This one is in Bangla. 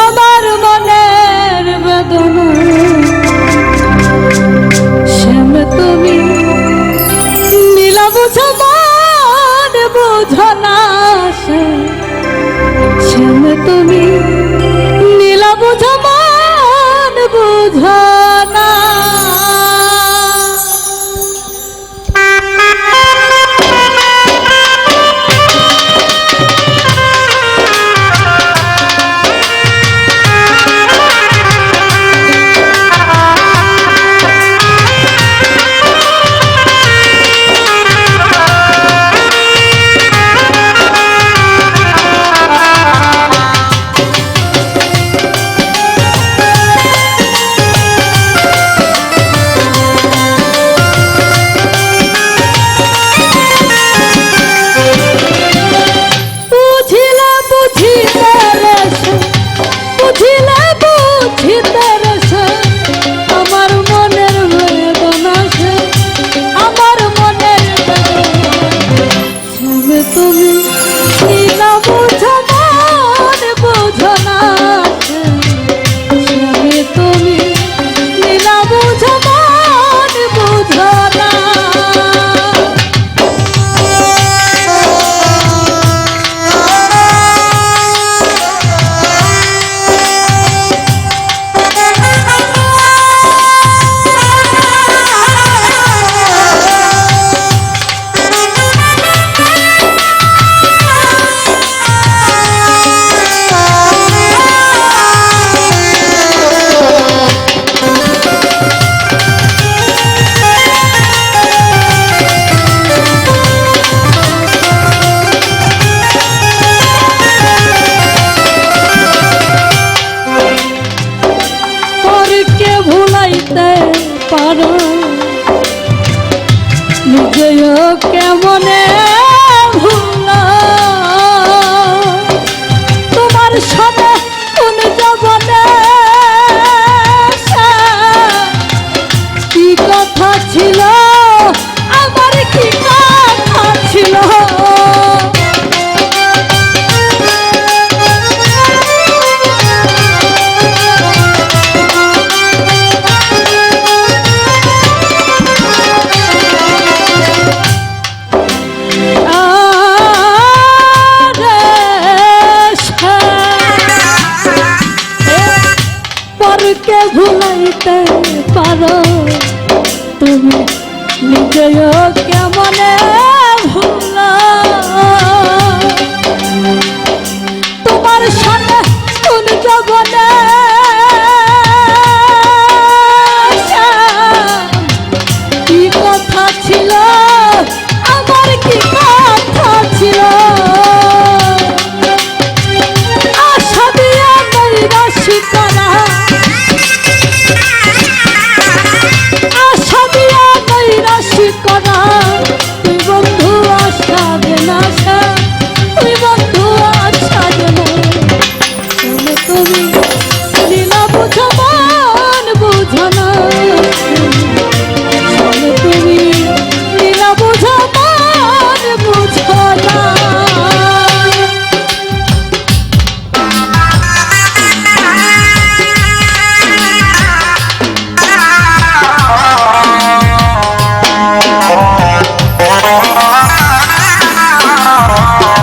আমার মনের শ্যাম তুমি নীলা না শ্যাম তুমি পারো। নিজেও কেমনে জয় Oh,